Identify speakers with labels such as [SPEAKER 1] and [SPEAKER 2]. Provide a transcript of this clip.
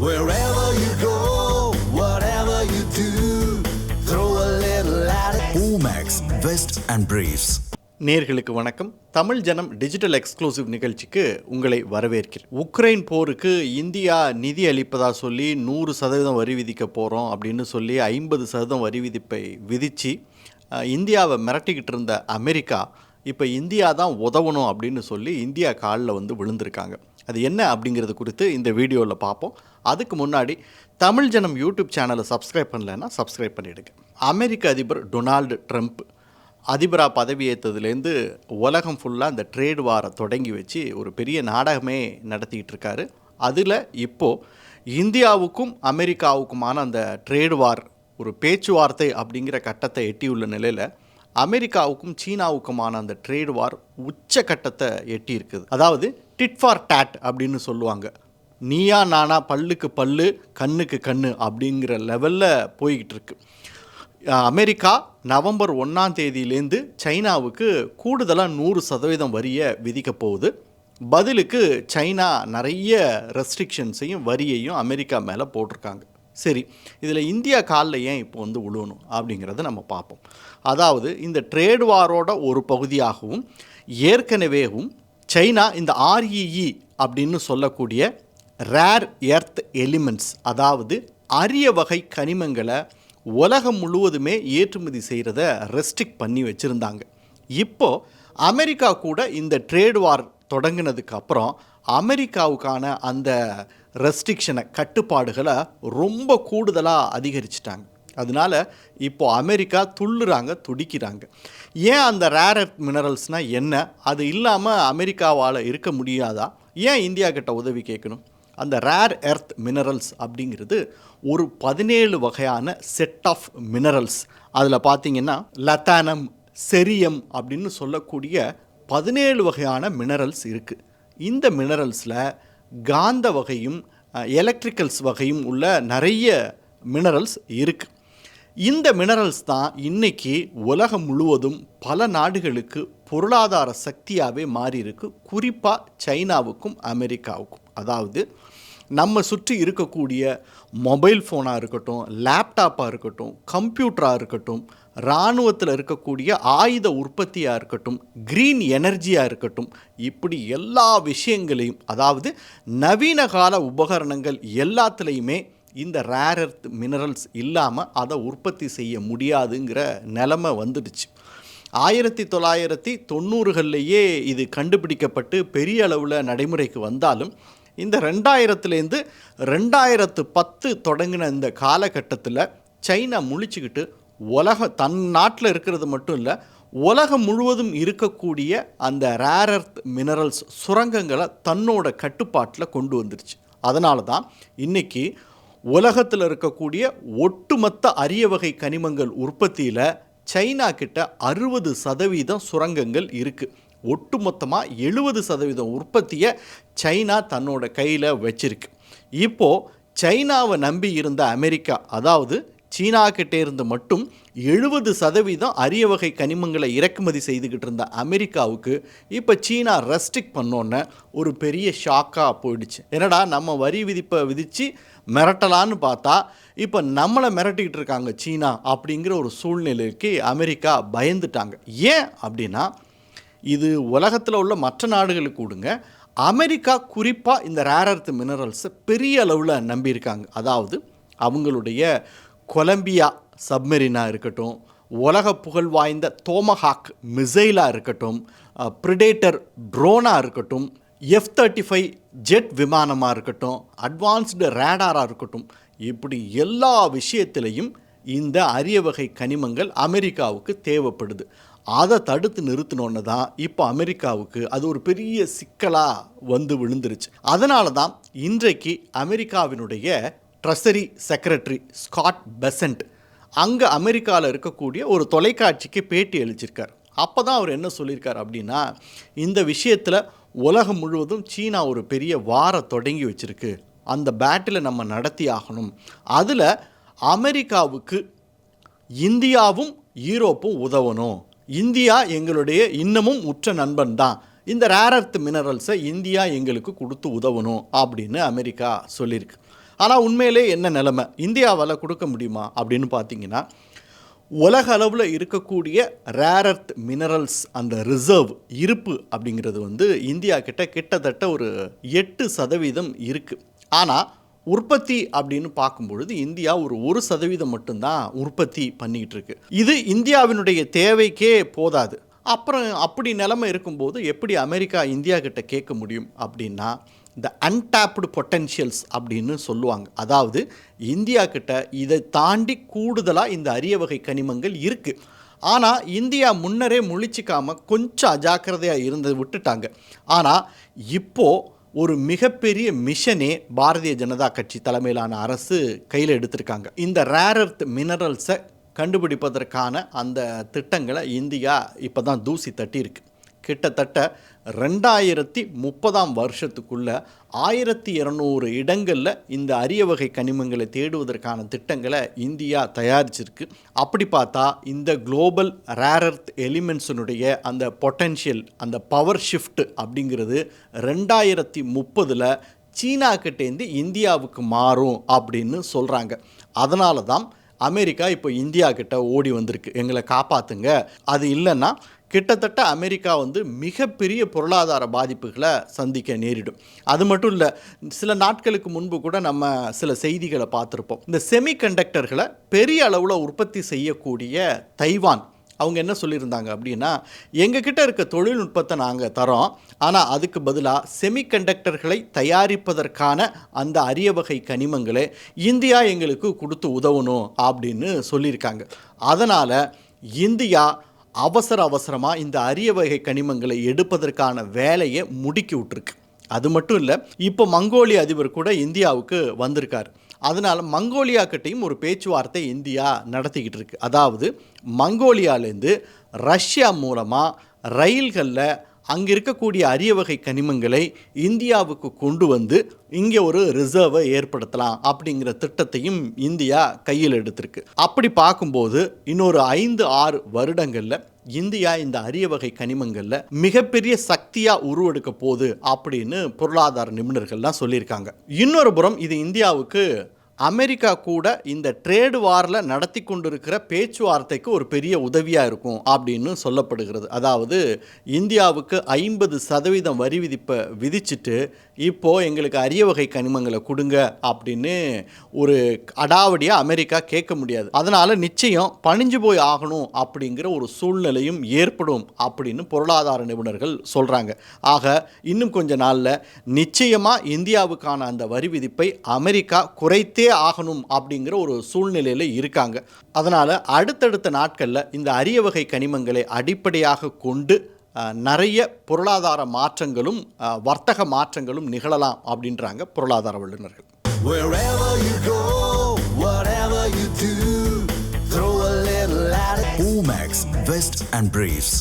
[SPEAKER 1] Wherever you go, whatever you do, throw a little at it. Omax, Vest and Briefs.
[SPEAKER 2] நேர்களுக்கு வணக்கம் தமிழ் ஜனம் digital exclusive நிகழ்ச்சிக்கு உங்களை வரவேற்கிறேன் உக்ரைன் போருக்கு இந்தியா நிதி அளிப்பதா சொல்லி நூறு சதவீதம் வரி விதிக்க போகிறோம் அப்படின்னு சொல்லி ஐம்பது சதவீதம் வரி விதிப்பை விதித்து இந்தியாவை மிரட்டிக்கிட்டு இருந்த அமெரிக்கா இப்போ இந்தியா தான் உதவணும் அப்படின்னு சொல்லி இந்தியா காலில் வந்து விழுந்திருக்காங்க அது என்ன அப்படிங்கிறது குறித்து இந்த வீடியோவில் பார்ப்போம். அதுக்கு முன்னாடி தமிழ் ஜனம் யூடியூப் சேனலை சப்ஸ்கிரைப் பண்ணலைன்னா சப்ஸ்கிரைப் பண்ணிவிடுங்க அமெரிக்க அதிபர் டொனால்டு ட்ரம்ப் அதிபராக பதவியேற்றதுலேருந்து உலகம் ஃபுல்லாக அந்த ட்ரேட் வாரை தொடங்கி வச்சு ஒரு பெரிய நாடகமே நடத்திக்கிட்டு இருக்காரு. அதில் இப்போது இந்தியாவுக்கும் அமெரிக்காவுக்குமான அந்த ட்ரேட் வார் ஒரு பேச்சுவார்த்தை அப்படிங்கிற கட்டத்தை எட்டியுள்ள நிலையில் அமெரிக்காவுக்கும் சீனாவுக்குமான அந்த ட்ரேட் வார் உச்ச கட்டத்தை எட்டியிருக்குது. அதாவது டிட் ஃபார் டேட் அப்படின்னு சொல்லுவாங்க. நீயா நானா பல்லுக்கு பல்லு கண்ணுக்கு கண்ணு அப்படிங்கிற லெவலில் போய்கிட்டு இருக்கு அமெரிக்கா நவம்பர் ஒன்றாம் தேதியிலேருந்து சைனாவுக்கு கூடுதலாக நூறு சதவீதம் வரியை விதிக்க போகுது. பதிலுக்கு சைனா நிறைய ரெஸ்ட்ரிக்ஷன்ஸையும் வரியையும் அமெரிக்கா மேலே போட்டிருக்காங்க. சரி இதில் இந்தியா காலில் ஏன் இப்போ வந்து விழுவணும் அப்படிங்கிறத நம்ம பார்ப்போம். அதாவது இந்த ட்ரேட் வாரோட ஒரு பகுதியாகவும் ஏற்கனவேவும் சைனா இந்த ஆர்இஇ அப்படின்னு சொல்லக்கூடிய ரேர் எர்த் எலிமெண்ட்ஸ் அதாவது அரிய வகை கனிமங்களை உலகம் முழுவதுமே ஏற்றுமதி செய்கிறத ரெஸ்ட்ரிக்ட் பண்ணி வச்சுருந்தாங்க. இப்போது அமெரிக்கா கூட இந்த ட்ரேட் வார் தொடங்கினதுக்கு அப்புறம் அமெரிக்காவுக்கான அந்த ரெஸ்ட்ரிக்ஷனை கட்டுப்பாடுகளை ரொம்ப கூடுதலாக அதிகரிச்சிட்டாங்க. அதனால இப்போது அமெரிக்கா துள்ளுறாங்க துடிக்கிறாங்க. ஏன் அந்த ரேர் எர்த் மினரல்ஸ்னால் என்ன? அது இல்லாமல் அமெரிக்காவால் இருக்க முடியாதா? ஏன் இந்தியா கிட்ட உதவி கேட்கணும்? அந்த ரேர் எர்த் மினரல்ஸ் அப்படிங்கிறது ஒரு பதினேழு வகையான செட் ஆஃப் மினரல்ஸ் அதில் பார்த்தீங்கன்னா லத்தானம் செரியம் அப்படின்னு சொல்லக்கூடிய பதினேழு வகையான மினரல்ஸ் இருக்குது இந்த மினரல்ஸில் காந்த வகையும் எலக்ட்ரிக்கல்ஸ் வகையும் உள்ள நிறைய மினரல்ஸ் இருக்குது இந்த மினரல்ஸ் தான் இன்னைக்கு உலகம் முழுவதும் பல நாடுகளுக்கு பொருளாதார சக்தியாகவே மாறியிருக்கு. குறிப்பாக சைனாவுக்கும் அமெரிக்காவுக்கும். அதாவது நம்ம சுற்றி இருக்கக்கூடிய மொபைல் ஃபோனாக இருக்கட்டும் லேப்டாப்பாக இருக்கட்டும் கம்ப்யூட்டராக இருக்கட்டும் இராணுவத்தில் இருக்கக்கூடிய ஆயுத உற்பத்தியாக இருக்கட்டும் க்ரீன் எனர்ஜியாக இருக்கட்டும் இப்படி எல்லா விஷயங்களையும் அதாவது நவீன கால உபகரணங்கள் எல்லாத்துலேயுமே இந்த ரேர் எர்த் மினரல்ஸ் இல்லாமல் அதை உற்பத்தி செய்ய முடியாதுங்கிற நிலமை வந்துடுச்சு. ஆயிரத்தி தொள்ளாயிரத்தி தொண்ணூறுகள்லேயே இது கண்டுபிடிக்கப்பட்டு பெரிய அளவில் நடைமுறைக்கு வந்தாலும் இந்த ரெண்டாயிரத்துலேருந்து ரெண்டாயிரத்து பத்து தொடங்கின இந்த காலகட்டத்தில் சைனா முழிச்சுக்கிட்டு உலக தன் நாட்டில் இருக்கிறது மட்டும் இல்லை உலகம் முழுவதும் இருக்கக்கூடிய அந்த ரேர் எர்த் மினரல்ஸ் சுரங்கங்களை தன்னோட கட்டுப்பாட்டில் கொண்டு வந்துருச்சு. அதனால தான் இன்றைக்கி உலகத்தில் இருக்கக்கூடிய ஒட்டுமொத்த அரிய வகை கனிமங்கள் உற்பத்தியில் சைனா கிட்ட அறுபது சதவீதம் சுரங்கங்கள் இருக்குது ஒட்டுமொத்தமாக எழுபது சதவீதம் உற்பத்தியை சைனா தன்னோட கையில் வச்சிருக்கு. இப்போது சைனாவை நம்பி இருந்த அமெரிக்கா அதாவது சீனா கிட்டே இருந்து மட்டும் எழுபது சதவீதம் அரிய வகை கனிமங்களை இறக்குமதி செய்துக்கிட்டு இருந்த அமெரிக்காவுக்கு இப்போ சீனா ரெஸ்ட்ரிக் பண்ணோன்னே ஒரு பெரிய ஷாக்காக போயிடுச்சு. என்னடா நம்ம வரி விதிப்பை விதித்து மிரட்டலான்னு பார்த்தா இப்போ நம்மளை மிரட்டிக்கிட்டு இருக்காங்க சீனா அப்படிங்கிற ஒரு சூழ்நிலைக்கு அமெரிக்கா பயந்துட்டாங்க. ஏன் அப்படின்னா இது உலகத்தில் உள்ள மற்ற நாடுகளுக்கு கொடுங்க அமெரிக்கா குறிப்பாக இந்த ரேர் எர்த் மினரல்ஸை பெரிய அளவில் நம்பியிருக்காங்க. அதாவது அவங்களுடைய கொலம்பியா சப்மெரினாக இருக்கட்டும் உலக புகழ் வாய்ந்த தோமஹாக் மிசைலாக இருக்கட்டும் ப்ரிடேட்டர் ட்ரோனாக இருக்கட்டும் எஃப் தேர்ட்டி ஃபைவ் ஜெட் விமானமாக இருக்கட்டும் அட்வான்ஸ்டு ரேடாராக இருக்கட்டும் இப்படி எல்லா விஷயத்திலையும் இந்த அரிய வகை கனிமங்கள் அமெரிக்காவுக்கு தேவைப்படுது. அதை தடுத்து நிறுத்தினோன்னு தான் இப்போ அமெரிக்காவுக்கு அது ஒரு பெரிய சிக்கலாக வந்து விழுந்துருச்சு. அதனால தான் இன்றைக்கு அமெரிக்காவினுடைய ட்ரெஸரி செக்ரட்டரி ஸ்காட் பெசன்ட் அங்கே அமெரிக்காவில் இருக்கக்கூடிய ஒரு தொலைக்காட்சிக்கு பேட்டி அளிச்சிருக்கார். அப்போ தான் அவர் என்ன சொல்லியிருக்கார் அப்படின்னா இந்த விஷயத்தில் உலகம் முழுவதும் சீனா ஒரு பெரிய வார தொடங்கி வச்சுருக்கு. அந்த பேட்டில் நம்ம நடத்தி ஆகணும். அதில் அமெரிக்காவுக்கு இந்தியாவும் ஈரோப்பும் உதவணும். இந்தியா எங்களுடைய இன்னமும் உற்ற நண்பன் தான். இந்த ரேர் மினரல்ஸை இந்தியா எங்களுக்கு கொடுத்து உதவணும் அப்படின்னு அமெரிக்கா சொல்லியிருக்கு. ஆனால் உண்மையிலே என்ன நிலமை? இந்தியாவால் கொடுக்க முடியுமா? அப்படின்னு பார்த்தீங்கன்னா உலக அளவில் இருக்கக்கூடிய ரேரர்த் மினரல்ஸ் அந்த ரிசர்வ் இருப்பு அப்படிங்கிறது வந்து இந்தியா கிட்ட கிட்டத்தட்ட ஒரு எட்டு சதவீதம் இருக்குது ஆனால் உற்பத்தி அப்படின்னு பார்க்கும்பொழுது இந்தியா ஒரு ஒரு சதவீதம் மட்டும்தான் உற்பத்தி பண்ணிக்கிட்டு இருக்கு. இது இந்தியாவினுடைய தேவைக்கே போதாது. அப்புறம் அப்படி நிலைமை இருக்கும்போது எப்படி அமெரிக்கா இந்தியா கிட்ட கேட்க முடியும் அப்படின்னா இந்த அன்டாப்டு பொட்டென்ஷியல்ஸ் அப்படின்னு சொல்லுவாங்க. அதாவது இந்தியா கிட்ட இதை தாண்டி கூடுதலாக இந்த அரிய வகை கனிமங்கள் இருக்குது ஆனால் இந்தியா முன்னரே முழிச்சிக்காமல் கொஞ்சம் அஜாக்கிரதையாக இருந்ததை விட்டுட்டாங்க. ஆனால் இப்போது ஒரு மிகப்பெரிய மிஷனே பாரதிய ஜனதா கட்சி தலைமையிலான அரசு கையில் எடுத்திருக்காங்க. இந்த ரேரர்த் மினரல்ஸை கண்டுபிடிப்பதற்கான அந்த திட்டங்களை இந்தியா இப்போ தான் தூசி தட்டியிருக்கு. கிட்டத்தட்ட ரெண்டாயிரத்தி முப்பதாம் வருஷத்துக்குள்ளே ஆயிரத்தி இரநூறு இடங்களில் இந்த அரிய வகை கனிமங்களை தேடுவதற்கான திட்டங்களை இந்தியா தயாரிச்சிருக்கு. அப்படி பார்த்தா இந்த குளோபல் ரேரர்த் எலிமெண்ட்ஸினுடைய அந்த பொட்டென்ஷியல் அந்த பவர் ஷிஃப்ட் அப்படிங்கிறது ரெண்டாயிரத்தி முப்பதில் சீனா கிட்டேருந்து இந்தியாவுக்கு மாறும் அப்படின்னு சொல்கிறாங்க அதனால தான் அமெரிக்கா இப்போ இந்தியா கிட்ட ஓடி வந்திருக்கு. எங்களை காப்பாற்றுங்க அது இல்லைன்னா கிட்டத்தட்ட அமெரிக்கா வந்து மிகப்பெரிய பொருளாதார பாதிப்புகளை சந்திக்க நேரிடும். அது மட்டும் இல்லை சில நாட்களுக்கு முன்பு கூட நம்ம சில செய்திகளை பார்த்துருப்போம். இந்த செமிகண்டக்டர்களை பெரிய அளவில் உற்பத்தி செய்யக்கூடிய தைவான் அவங்க என்ன சொல்லியிருந்தாங்க அப்படின்னா எங்ககிட்ட இருக்க தொழில்நுட்பத்தை நாங்கள் தரோம் ஆனால் அதுக்கு பதிலாக செமிகண்டக்டர்களை தயாரிப்பதற்கான அந்த அரிய வகை கனிமங்களை இந்தியா எங்களுக்கு கொடுத்து உதவணும் அப்படின்னு சொல்லியிருக்காங்க. அதனால் இந்தியா அவசர அவசரமாக இந்த அரிய வகை கனிமங்களை எடுப்பதற்கான வேலையை முடுக்கி விட்டுருக்கு. அது மட்டும் இல்லை இப்போ மங்கோலிய அதிபர் கூட இந்தியாவுக்கு வந்திருக்கார். அதனால் மங்கோலியாக்கிட்டேயும் ஒரு பேச்சுவார்த்தை இந்தியா நடத்திக்கிட்டு இருக்கு. அதாவது மங்கோலியாலேருந்து ரஷ்யா மூலமாக ரயில்களில் அங்கே இருக்கக்கூடிய அரிய வகை கனிமங்களை இந்தியாவுக்கு கொண்டு வந்து இங்கே ஒரு ரிசர்வை ஏற்படுத்தலாம் அப்படிங்கிற திட்டத்தையும் இந்தியா கையில் எடுத்திருக்கு. அப்படி பார்க்கும்போது இன்னொரு ஐந்து ஆறு வருடங்களில் இந்தியா இந்த அரிய வகை கனிமங்களில் மிகப்பெரிய சக்தியாக உருவெடுக்க போகுது அப்படின்னு பொருளாதார நிபுணர்கள்லாம் சொல்லியிருக்காங்க. இன்னொரு புறம் இது இந்தியாவுக்கு அமெரிக்கா கூட இந்த ட்ரேடு வாரில் நடத்தி கொண்டிருக்கிற பேச்சுவார்த்தைக்கு ஒரு பெரிய உதவியாக இருக்கும் அப்படின்னு சொல்லப்படுகிறது. அதாவது இந்தியாவுக்கு ஐம்பது சதவீதம் வரி விதிப்பை விதிச்சுட்டு இப்போது எங்களுக்கு அரிய வகை கனிமங்களை கொடுங்க அப்படின்னு ஒரு அடாவடியாக அமெரிக்கா கேட்க முடியாது. அதனால் நிச்சயம் பணிஞ்சு போய் ஆகணும் அப்படிங்கிற ஒரு சூழ்நிலையும் ஏற்படும் அப்படின்னு பொருளாதார நிபுணர்கள் சொல்கிறாங்க ஆக இன்னும் கொஞ்ச நாளில் நிச்சயமாக இந்தியாவுக்கான அந்த வரி விதிப்பை அமெரிக்கா குறைத்தே ஆகணும் அப்படிங்கிற ஒரு சூழ்நிலையில் இருக்காங்க அதனால் அடுத்தடுத்த நாட்களில் இந்த அரிய வகை கனிமங்களை அடிப்படையாக கொண்டு நிறைய பொருளாதார மாற்றங்களும் வர்த்தக மாற்றங்களும் நிகழலாம் அப்படின்றாங்க பொருளாதார வல்லுநர்கள்.
[SPEAKER 1] Omax, Vest and Briefs.